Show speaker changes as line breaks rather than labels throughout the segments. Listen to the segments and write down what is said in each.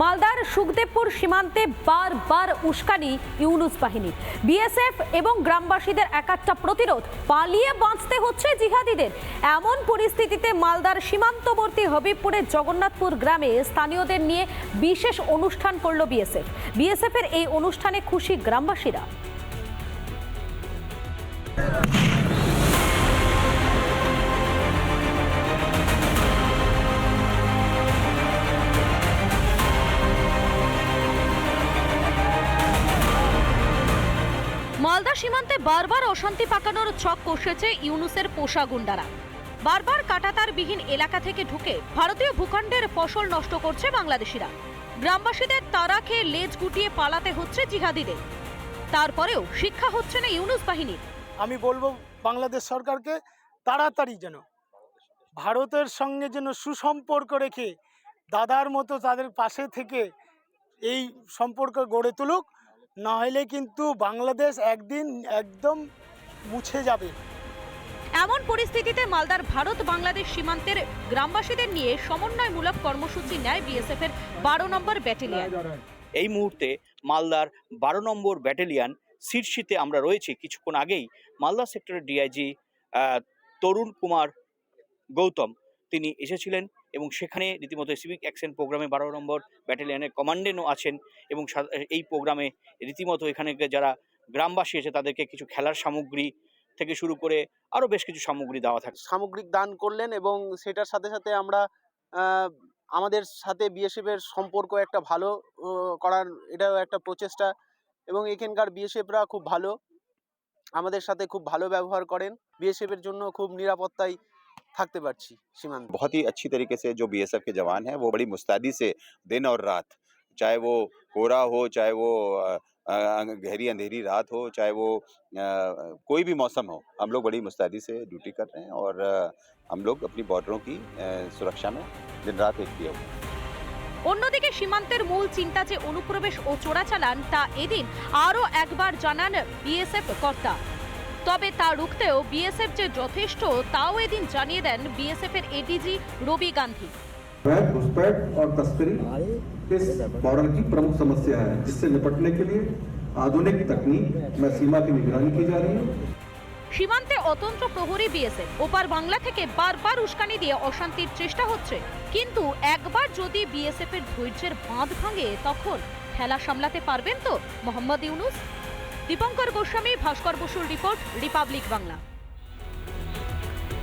মালদার সুখদেবপুর সীমান্তে বারবার উস্কানি ইউনুস বাহিনী। বিএসএফ এবং গ্রামবাসীদের একাত্তা প্রতিরোধ পালিয়ে বাঁচতে হচ্ছে জিহাদিদের। এমন পরিস্থিতিতে মালদার সীমান্তবর্তী হবিবপুরের জগন্নাথপুর গ্রামে স্থানীয়দের নিয়ে বিশেষ অনুষ্ঠান করল বিএসএফ। বিএসএফ এর এই অনুষ্ঠানে খুশি গ্রামবাসীরা। মালদা সীমান্তে বারবার অশান্তি পাকানোর ছক কষেছে ইউনুসের পোষা গুন্ডারা। বারবার কাটাতারবিহীন এলাকা থেকে ঢুকে ভারতীয় ভূখণ্ডের ফসল নষ্ট করছে বাংলাদেশিরা। গ্রামবাসীদের তারা খেয়ে লেজ গুটিয়ে পালাতে হচ্ছে জিহাদিদের। তারপরেও শিক্ষা হচ্ছে না ইউনুস বাহিনীর।
আমি বলব বাংলাদেশ সরকারকে তাড়াতাড়ি যেন ভারতের সঙ্গে যেন সুসম্পর্ক রেখে দাদার মতো তাদের পাশে থেকে এই সম্পর্ক গড়ে তুলুক। না হলে কিন্তু বাংলাদেশ একদিন একদম মুছে যাবে।
এমন পরিস্থিতিতে মালদার ভারত বাংলাদেশ সীমান্তের গ্রামবাসীদের নিয়ে সমন্বয়মূলক কর্মসূচি নেয় বিএসএফ এর বারো নম্বর ব্যাটালিয়ন।
এই মুহূর্তে মালদার বারো নম্বর ব্যাটালিয়ান শীর্ষিতে আমরা রয়েছি। কিছুক্ষণ আগেই মালদা সেক্টরের ডিআইজি তরুণ কুমার গৌতম তিনি এসেছিলেন। এবং সেখানে রীতিমতো সিভিক অ্যাকশন প্রোগ্রামে বারো নম্বর ব্যাটালিয়নের কমান্ডেন্টও আছেন এবং এই প্রোগ্রামে রীতিমতো এখানে যারা গ্রামবাসী আছে তাদেরকে কিছু খেলার সামগ্রী থেকে শুরু করে আরও বেশ কিছু সামগ্রী দেওয়া থাকে।
সামগ্রিক দান করলেন এবং সেটার সাথে সাথে আমরা আমাদের সাথে বিএসএফ এর সম্পর্ক একটা ভালো করার এটাও একটা প্রচেষ্টা এবং এখানকার বিএসএফরা খুব ভালো, আমাদের সাথে খুব ভালো ব্যবহার করেন। বিএসএফ এর জন্য খুব নিরাপত্তায় থাকতে পারছি সীমান্ত
बहुत ही अच्छी तरीके से जो बीएसएफ के जवान हैं वो बड़ी मुस्तैदी से दिन और रात चाहे वो कोहरा हो चाहे वो अ, अ, गहरी अंधेरी रात हो चाहे वो अ, कोई भी मौसम हो हम लोग बड़ी मुस्तैदी से ड्यूटी कर रहे हैं और अ, हम लोग अपनी बॉर्डरों की अ, सुरक्षा में दिन रात एक किए हुए हैं
অন্যদিকে সীমান্তের মূল চিন্তা যে অনুপ্রবেশ ও চোরাচালান তা এদিন আরও একবার জানান বিএসএফ কর্তা তবে তা রুখতেও বিএসএফ যে যথেষ্ট তাও এদিন জানিয়ে দেন বিএসএফ এর এডিজি রবি গান্ধী
अवैध घुसपैठ और तस्करी इस बॉर्डर की प्रमुख समस्या है जिससे निपटने के लिए आधुनिक तकनीक में सीमा की निगरानी की जा रही है
সীমান্তে অতন্ত্র প্রহরী বিএসএফ ওপার বাংলা থেকে বারবার উস্কানি দিয়ে অশান্তির চেষ্টা হচ্ছে কিন্তু একবার যদি বিএসএফ এর ধৈর্যের বাঁধ ভাঙে তখন খেলা সামলাতে পারবেন তো মোহাম্মদ ইউনুস দীপঙ্কর গোস্বামী ভাস্কর বসুর রিপোর্ট রিপাবলিক বাংলা।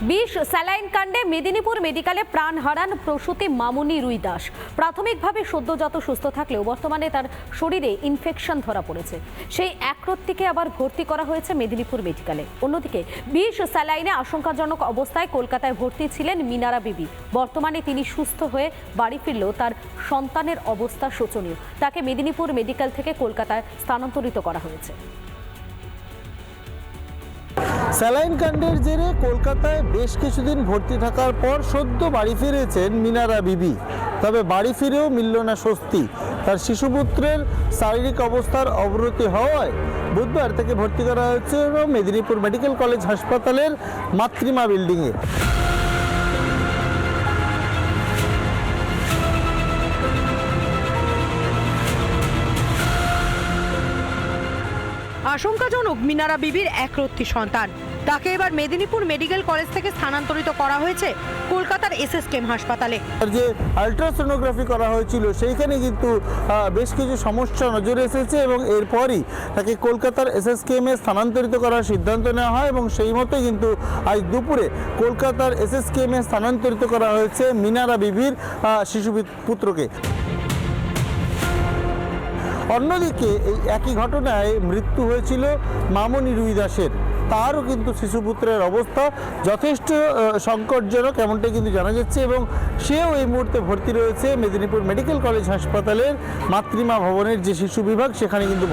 বিষ স্যালাইন কাণ্ডে মেদিনীপুর মেডিকেলে প্রাণ হারান প্রসূতি মামুনি রুই দাস। প্রাথমিকভাবে সদ্যজাত সুস্থ থাকলেও বর্তমানে তার শরীরে ইনফেকশন ধরা পড়েছে। সেই একরত্তিকে আবার ভর্তি করা হয়েছে মেদিনীপুর মেডিকেলে। অন্যদিকে বিষ স্যালাইনে আশঙ্কাজনক অবস্থায় কলকাতায় ভর্তি ছিলেন মিনারা বিবি। বর্তমানে তিনি সুস্থ হয়ে বাড়ি ফিরলেও তার সন্তানের অবস্থা শোচনীয়। তাকে মেদিনীপুর মেডিকেল থেকে কলকাতায় স্থানান্তরিত করা হয়েছে।
স্যালাইন কাণ্ডের জেরে কলকাতায় বেশ কিছুদিন ভর্তি থাকার পর সদ্য বাড়ি ফিরেছেন মিনারা বিবি। তবে বাড়ি ফিরেও মিলল না স্বস্তি। তার শিশুপুত্রের শারীরিক অবস্থার অবনতি হওয়ায় বুধবার তাকে ভর্তি করা হয়েছে মেদিনীপুর মেডিকেল কলেজ হাসপাতালের মাতৃমা বিল্ডিংয়ে।
আশঙ্কাজনক মিনারা বিবির একরত্তি সন্তান। তাকে এবার মেদিনীপুর মেডিকেল কলেজ থেকে স্থানান্তরিত করা হয়েছে কলকাতার এসএসকেএম হাসপাতালে।
যে আলট্রাসোনোগ্রাফি করা হয়েছিল, সেইখানে কিন্তু বেশ কিছু সমস্যা নজরে এসেছে এবং এরপরই তাকে কলকাতার এসএসকেএমে স্থানান্তরিত করার সিদ্ধান্ত নেওয়া হয় এবং সেই মতোই কিন্তু আজ দুপুরে কলকাতার এসএসকেএমে স্থানান্তরিত করা হয়েছে মিনারা বিবির শিশু পুত্রকে। অন্যদিকে এই একই ঘটনায় মৃত্যু হয়েছিল মামনি রুই দাসের তারও কিন্তু শিশুপুত্রের অবস্থা যথেষ্ট সংকটজনক এমনটাই কিন্তু জানা যাচ্ছে এবং সেও এই মুহূর্তে ভর্তি রয়েছে মেদিনীপুর মেডিকেল কলেজ হাসপাতালের মাতৃমা ভবনের যে শিশু বিভাগ, সেখানে কিন্তু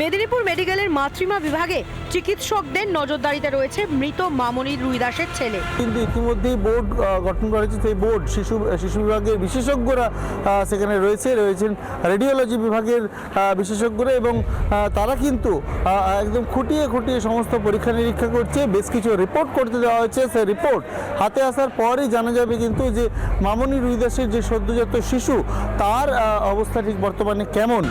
মেদিনীপুর মেডিকেলের মাতৃমা বিভাগে চিকিৎসকদের নজরদারিতে রয়েছে মৃত মামনি রুইদাসের ছেলে।
কিন্তু ইতিমধ্যেই বোর্ড গঠন করা হয়েছে। সেই বোর্ড, শিশু শিশু বিভাগের বিশেষজ্ঞরা সেখানে রয়েছে, রয়েছেন রেডিওলজি বিভাগের বিশেষজ্ঞরা এবং তারা কিন্তু একদম খুঁটিয়ে খুঁটিয়ে সমস্ত পরীক্ষা নিরীক্ষা করছে। বেশ কিছু রিপোর্ট করতে দেওয়া হয়েছে। সেই রিপোর্ট হাতে আসার পরই জানা যাবে কিন্তু যে মামনি রুইদাসের যে সদ্যজাত শিশু, তার অবস্থা ঠিক বর্তমানে কেমন।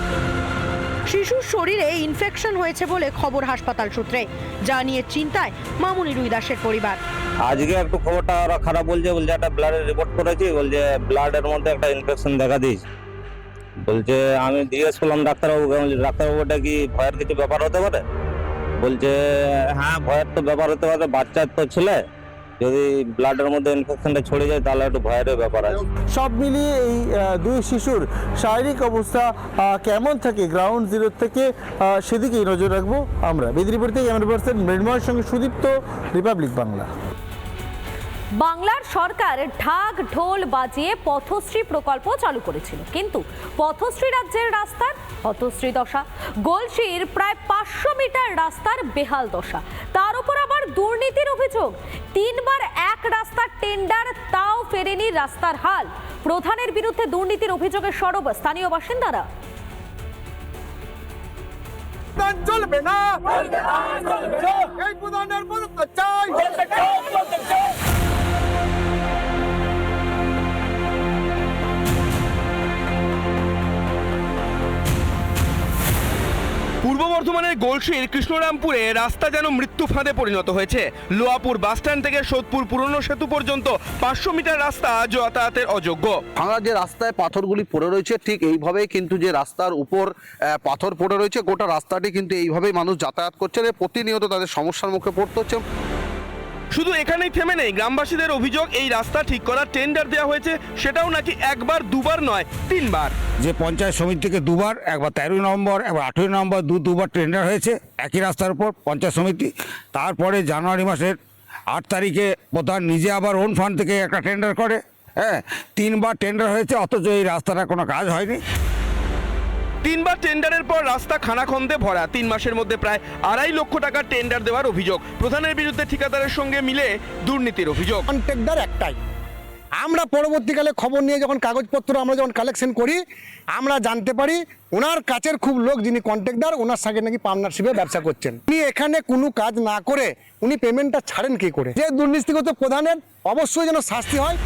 শিশুর শরীরে ইনফেকশন হয়েছে বলে খবর হাসপাতাল সূত্রে, যা নিয়ে চিন্তায় মামুনি রুইদাসের পরিবার।
আজকে একটু খবরটা ওরা খারাপ বলছে বলছে একটা ব্লাডের রিপোর্ট করেছি, বলছে ব্লাডের মধ্যে একটা ইনফেকশন দেখা দিয়েছে। বলছে, আমি জিজ্ঞেস করলাম ডাক্তারবাবুকে, বলছি, ডাক্তারবাবুটা কি ভয়ের কিছু ব্যাপার হতে পারে? বলছে হ্যাঁ ভয়ের তো ব্যাপার হতে পারে, বাচ্চার তো ছেলে। যদি ব্লাডের মধ্যে ইনফেকশনটা ছড়ে যায় তাহলে একটু ভয়ের ব্যাপার আছে।
সব মিলিয়ে এই দুই শিশুর শারীরিক অবস্থা কেমন থাকে? গ্রাউন্ড জিরো থেকে সেদিকেই নজর রাখব আমরা। মেদিনীপুর থেকে ক্যামেরা পার্সন মৃন্ময়ের সঙ্গে সুদীপ্ত রিপাবলিক বাংলা
বাংলার সরকার ঢাক ঢোল বাজিয়ে পথশ্রী প্রকল্প চালু করেছিল। কিন্তু পথশ্রী রাজ্যের রাস্তার পথশ্রী দশা গোলশির প্রায় পাঁচশো মিটার রাস্তার বেহাল দশা আবার দুর্নীতির অভিযোগ। তিনবার এক রাস্তার টেন্ডার তাও ফেরেনি রাস্তার হাল। প্রধানের বিরুদ্ধে দুর্নীতির অভিযোগের সরব স্থানীয় বাসিন্দারা।
চলবে না। এই প্রধানের চাই।
পূর্ব বর্ধমানের গোলসির কৃষ্ণরামপুরে রাস্তা যেন মৃত্যু ফাঁদে পরিণত হয়েছে। লোয়াপুর বাসস্ট্যান্ড থেকে সোদপুর পুরনো সেতু পর্যন্ত পাঁচশো মিটার রাস্তা যাতায়াতের অযোগ্য।
ভাঙা যে রাস্তায় পাথরগুলি পড়ে রয়েছে, ঠিক এইভাবেই কিন্তু যে রাস্তার উপর পাথর পড়ে রয়েছে, গোটা রাস্তাটি কিন্তু এইভাবেই মানুষ যাতায়াত করছে। প্রতিনিয়ত তাদের সমস্যার মুখে পড়তে হচ্ছে।
শুধু এখানেই থেমে নেই, গ্রামবাসীদের অভিযোগ, এই রাস্তা ঠিক করার টেন্ডার দেওয়া হয়েছে, সেটাও নাকি একবার, দুবার নয়, তিনবার।
যে পঞ্চায়েত সমিতি থেকে দুবার, একবার তেরোই নভেম্বর, একবার আঠেরোই নভেম্বর, দু, দুবার টেন্ডার হয়েছে, একই রাস্তার উপর পঞ্চায়েত সমিতি। তারপরে জানুয়ারি মাসের আট তারিখে প্রধান নিজে আবার ওন ফান্ড থেকে একটা টেন্ডার করে হ্যাঁ তিনবার টেন্ডার হয়েছে, অথচ এই রাস্তাটা কোনো কাজ হয়নি।
তিনবার টেন্ডারের পর রাস্তা খানাখন্দে ভরা। তিন মাসের মধ্যে প্রায় আড়াই লক্ষ টাকার টেন্ডার দেওয়ার অভিযোগ। প্রধানের বিরুদ্ধে ঠিকাদারের সঙ্গে মিলে দুর্নীতির অভিযোগ।
কন্ট্রাক্টর একটাই। আমরা পরবর্তীকালে খবর নিয়ে যখন কাগজপত্র আমরা যখন কালেকশন করি, আমরা জানতে পারি ওনার কাছের খুব লোক যিনি কন্ট্রাক্টর ওনার সঙ্গে নাকি পার্টনারশিপে ব্যবসা করছেন। উনি এখানে কোনো কাজ না করে, উনি পেমেন্টটা ছাড়েন কি করে? যে দুর্নীতিগত প্রধানের অবশ্যই যেন শাস্তি হয়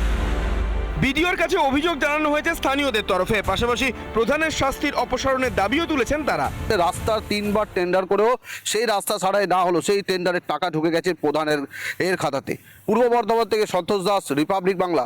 বিডিওর কাছে অভিযোগ জানানো হয়েছে স্থানীয়দের তরফে। পাশাপাশি প্রধানের শাস্তির অপসারণের দাবিও তুলেছেন তারা।
রাস্তা তিনবার টেন্ডার করেও সেই রাস্তা ছাড়াই না হলো, সেই টেন্ডারের টাকা ঢুকে গেছে প্রধানের, এর খাতাতে। পূর্ব বর্ধমান থেকে সন্তোষ দাস রিপাবলিক বাংলা